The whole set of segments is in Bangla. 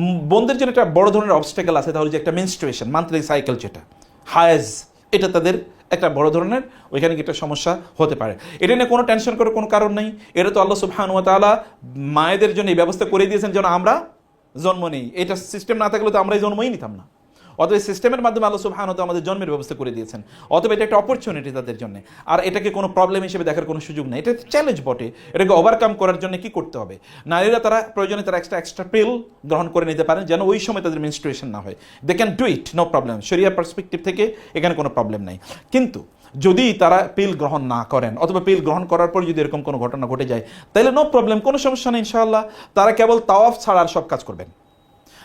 বোনদের জন্য একটা বড় ধরনের অবস্টেকাল আছে তাহলে যে একটা মেনস্ট্রুয়েশন মান্থলি সাইকেল যেটা। হায়াজ এটা তাদের একটা বড় ধরনের, ওইখানে একটা সমস্যা হতে পারে। এটা নিয়ে কোনো টেনশন করার কোনো কারণ নেই। এটা তো আল্লাহ সুবহানাহু ওয়া তাআলা মায়েদের জন্য এই ব্যবস্থা করে দিয়েছেন যেন আমরা জন্ম নেই। এটা সিস্টেম না থাকলে তো আমরাই জন্মই নিতাম না। অতএব সিস্টেমের মাধ্যমে আল্লাহ সুবহানাহু ওয়া আমাদের জন্মের ব্যবস্থা করে দিয়েছেন। অতএব এটা একটা অপরচুনিটি তাদের জন্য। আর এটাকে কোনো প্রবলেম হিসেবে দেখার কোনো সুযোগ নেই। এটা চ্যালেঞ্জ বটে। এটাকে ওভারকাম করার জন্য কি করতে হবে? নারীরা তারা প্রয়োজনে তারা এক্সট্রা এক্সট্রা পিল গ্রহণ করে নিতে পারেন যেন ওই সময় তাদের মেনস্ট্রুয়েশন না হয়। They can do it no problem শরিয়া পার্সপেক্টিভ থেকে এখানে কোনো প্রবলেম নাই। কিন্তু যদি তারা পিল গ্রহণ না করেন, অথবা পিল গ্রহণ করার পর যদি এরকম কোনো ঘটনা ঘটে যায় তাহলে নো প্রবলেম কোনো সমস্যা নেই, ইনশাআল্লাহ। তারা কেবল তাওয়াফ ছাড়া আর সব কাজ করবেন।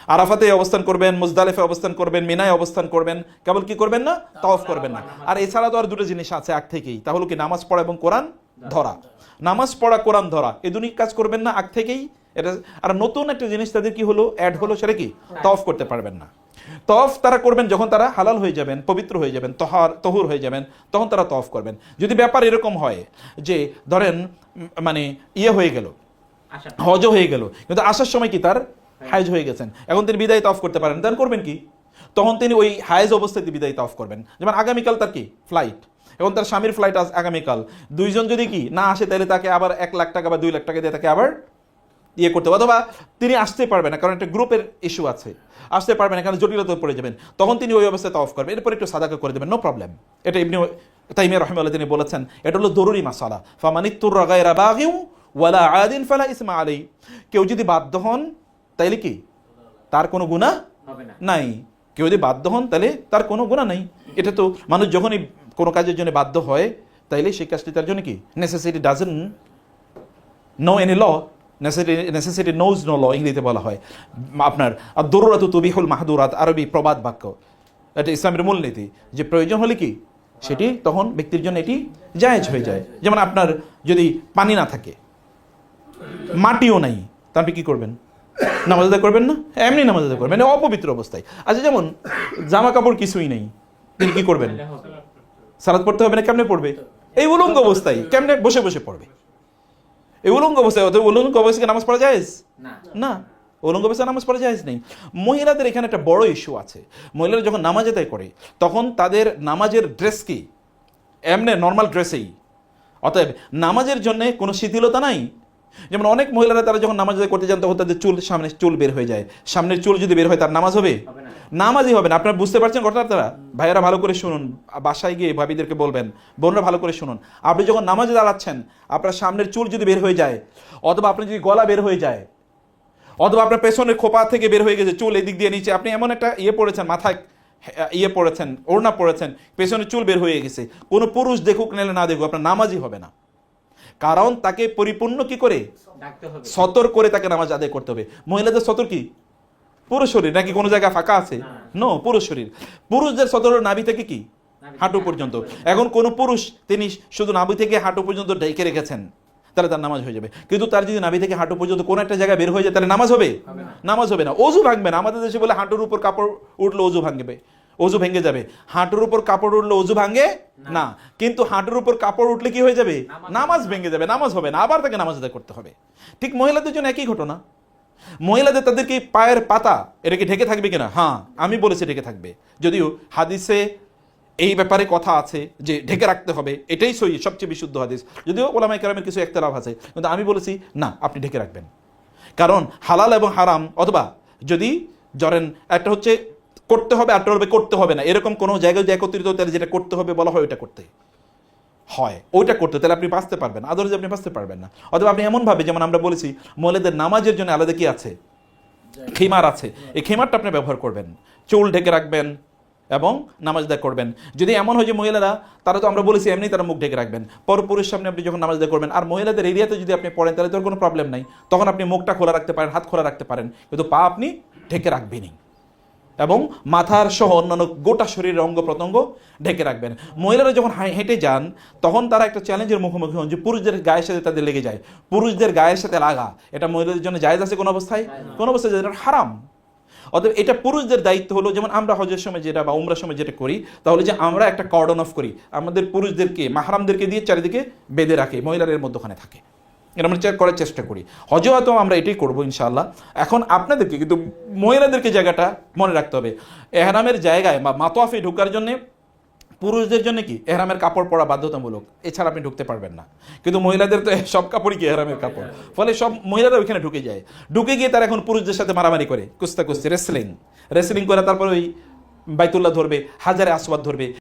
আরাফাতে অবস্থান করবেন মুজদালিফে অবস্থান করবেন মিনায় অবস্থান করবেন কেবল কি করবেন না? তাওয়াফ করবেন না। আর এছাড়া তো আর দুটো জিনিস আছে আগ থেকেই। তাহলে কি নামাজ পড়া এবং কোরআন ধরা? নামাজ পড়া কোরআন ধরা। দুই কাজ করবেন না আগ থেকেই। এটা আর নতুন একটা জিনিস তাদের কি হলো? অ্যাড হলো সেটা কি? তফ করতে পারবেন না। তফ তারা করবেন যখন তারা হালাল হয়ে যাবেন পবিত্র হয়ে যাবেন তহার তহুর হয়ে যাবেন তখন তারা তফ করবেন। যদি ব্যাপার এরকম হয় যে ধরেন মানে ইয়ে হয়ে গেল হজও হয়ে গেল কিন্তু আসার সময় কি তার হাইজ হয়ে গেছেন। এখন তিনি বিদায় অফ করতে পারেন। তাহলে করবেন কি? তখন তিনি ওই হাইজ অবস্থাতে বিদায় অফ করবেন। যেমন আগামীকাল তার কি? ফ্লাইট এখন তার স্বামীর ফ্লাইট আজ আগামীকাল। দুইজন যদি কি না আসে, তাহলে তাকে আবার এক লাখ টাকা বা দুই লাখ টাকা দিয়ে তাকে আবার ইয়ে করতে হবে। অথবা তিনি আসতে পারবেন না, কারণ একটা গ্রুপের ইস্যু আছে। আসতে পারবেন না, কারণ জটিলতা পড়ে যাবেন। তখন তিনি ওই অবস্থায় অফ করবেন। এরপর একটু সাদাকা করে দেবেন নো প্রবলেম এটা এমনি তাইমিয়া রহমাল্লাহ তিনি বলেছেন, এটা হলো জরুরি মাসালা। ফামানিত্তুর রাগায়রা বাগিউ ওয়ালা আদিন ফালা ইসমা আলী কেউ যদি বাধ্য হন তাইলে কি? তার কোনো গুণা নাই। কেউ যদি বাধ্য হন তাহলে তার কোনো গুণা নাই। এটা তো মানুষ যখনই কোনো কাজের জন্য বাধ্য হয় তাইলে সেই কাজটি তার জন্য কি? Necessity doesn't know any law necessity knows no law ইংরেজিতে বলা হয়। আপনার আর দরুরাত তবিহুল মাহাদুরাত আরবি প্রবাদ বাক্য। এটা ইসলামের মূলনীতি যে প্রয়োজন হলে কি? সেটি তখন ব্যক্তির জন্য এটি জায়েজ হয়ে যায়। যেমন আপনার যদি পানি না থাকে মাটিও নাই তা আপনি কি করবেন? নামাজ আদায় করবেন না? এমনি নামাজ আদায় করবেন অপবিত্র অবস্থায়। আচ্ছা যেমন জামা কাপড় কিছুই নেই তিনি কি করবেন? সালাদ পড়তে হবে না কেমনে পড়বে? এই উলঙ্গ অবস্থায় কেমনে বসে বসে পড়বে? এই উলঙ্গ অবস্থায় অত উলঙ্গ অবস্থায় নামাজ পড়া যায় না। না। উলঙ্গ অবস্থায় নামাজ পড়া যায় নেই। মহিলাদের এখানে একটা বড় ইস্যু আছে। মহিলারা যখন নামাজ আদায় করে তখন তাদের নামাজের ড্রেস কি? এমনি নর্মাল ড্রেসেই অতএব নামাজের জন্য কোনো শিথিলতা নাই। যেমন অনেক মহিলারা তারা যখন নামাজ করতে যান তখন তাদের চুল সামনে চুল বের হয়ে যায়। সামনের চুল যদি বের হয় তার নামাজ হবে? নামাজই হবে না। আপনারা বুঝতে পারছেন ঘটনাটা তারা? ভাইয়েরা ভালো করে শুনুন। বাসায় গিয়ে ভাবিদেরকে বলবেন। বোনরা ভালো করে শুনুন। আপনি যখন নামাজে দাঁড়াচ্ছেন আপনার সামনের চুল যদি বের হয়ে যায় অথবা আপনার যদি গলা বের হয়ে যায় অথবা আপনার পেছনের খোপা থেকে বের হয়ে গেছে চুল এদিক দিয়ে নিচে আপনি এমন একটা ইয়ে পড়েছেন মাথায় ইয়ে পড়েছেন ওড়না পড়েছেন পেছনের চুল বের হয়ে গেছে। কোনো পুরুষ দেখুক নাহলে না দেখুক আপনার নামাজই হবে না। কারণ তাকে পরিপূর্ণ কি করে? সতর করে তাকে নামাজ আদায় করতে হবে। মহিলাদের সতর কি? পুরো শরীর নাকি কোনো জায়গায় ফাঁকা আছে? না। পুরো শরীর। পুরুষদের সতর নাভি থেকে কি? হাঁটু পর্যন্ত। এখন কোন পুরুষ তিনি শুধু নাভি থেকে হাঁটু পর্যন্ত ডেকে রেখেছেন তাহলে তার নামাজ হয়ে যাবে। কিন্তু তার যদি নাভি থেকে হাঁটু পর্যন্ত কোনো একটা জায়গায় বের হয়ে যায় তাহলে নামাজ হবে? হবে নামাজ হবে না। অজু ভাঙবে না। আমাদের দেশে বলে হাঁটুর উপর কাপড় উঠলে অজু ভাঙবে। অজু ভেঙে যাবে। হাঁটুর উপর কাপড় উঠলে অজু ভাঙে? না। কিন্তু হাঁটুর উপর কাপড় উঠলে কি হয়ে যাবে? নামাজ। ভেঙে যাবে। নামাজ হবে না। আবার তাকে নামাজ আদায় করতে হবে। ঠিক মহিলাদের জন্য একই ঘটনা। মহিলাদের তাদেরকে পায়ের পাতা এটাকে ঢেকে থাকবে কিনা? হ্যাঁ আমি বলেছি ঢেকে থাকবে। যদিও হাদিসে এই ব্যাপারে কথা আছে যে ঢেকে রাখতে হবে। এটাই সই সবচেয়ে বিশুদ্ধ হাদিস। যদিও ওলামাই কালামের কিছু একতলাভ আছে কিন্তু আমি বলেছি না আপনি ঢেকে রাখবেন। কারণ হালাল এবং হারাম অথবা যদি ধরেন একটা হচ্ছে করতে হবে আর হবে করতে হবে না। এরকম কোনো জায়গায় যদি একত্রিত তাহলে যেটা করতে হবে বলা হয় ওইটা করতে। হয়, ওইটা করতে। তাহলে আপনি বাঁচতে পারবেন আদরজ আপনি বাঁচতে পারবেন না। অথবা আপনি এমনভাবে, যেমন আমরা বলেছি মহিলাদের নামাজের জন্য আলাদা কি আছে? খিমার আছে। এই খিমারটা আপনি ব্যবহার করবেন। চুল ঢেকে রাখবেন এবং নামাজ আদায় করবেন। যদি এমন হয় যে মহিলারা, তারা তো আমরা বলেছি, এমনি তারা মুখ ঢেকে রাখবেন। পর পুরুষ সামনে আপনি যখন নামাজ আদায় করবেন, আর মহিলাদের এরিয়াতে যদি আপনি পড়েন, তাহলে তোর কোনো প্রবলেম নাই। তখন আপনি মুখটা খোলা রাখতে পারেন, হাত খোলা রাখতে পারেন। কিন্তু পা আপনি ঢেকে রাখবেনই। এবং মাথার সহ অন্যান্য গোটা শরীরের অঙ্গ প্রত্যঙ্গ ঢেকে রাখবেন। মহিলারা যখন হেঁটে যান তখন তারা একটা চ্যালেঞ্জের মুখোমুখি হন যে পুরুষদের গায়ের সাথে তাদের লেগে যায়। পুরুষদের গায়ের সাথে লাগা। এটা মহিলাদের জন্য জায়েজ আছে কোনো অবস্থায়? কোনো অবস্থায় এটা হারাম। অতএব এটা পুরুষদের দায়িত্ব হলো যেমন আমরা হজের সময় যেটা বা উমরার সময় যেটা করি তাহলে যে আমরা একটা কর্ডন অফ করি। আমাদের পুরুষদেরকে মাহারামদেরকে দিয়ে চারিদিকে বেঁধে রাখি মহিলাদের মধ্যখানে থাকে। এটা আমরা করার চেষ্টা করি। হজও হয়তো আমরা এটাই করব ইনশাআল্লাহ। এখন আপনাদেরকে, কিন্তু মহিলাদেরকে জায়গাটা মনে রাখতে হবে। এহরামের জায়গায় বা মাতোয়াফে ঢোকার জন্যে পুরুষদের জন্য কি এহরামের কাপড় পরা বাধ্যতামূলক? এছাড়া আপনি ঢুকতে পারবেন না। কিন্তু মহিলাদের তো সব কাপড়ই কি এহরামের কাপড়? ফলে সব মহিলারা ওইখানে ঢুকে যায়। ঢুকে গিয়ে তারা এখন পুরুষদের সাথে মারামারি করে। কুস্তা কুস্তি রেসলিং রেসলিং করে তারপর ওই বাইতুল্লাহ ধরবে, হাজারে আসবাদ ধরবে।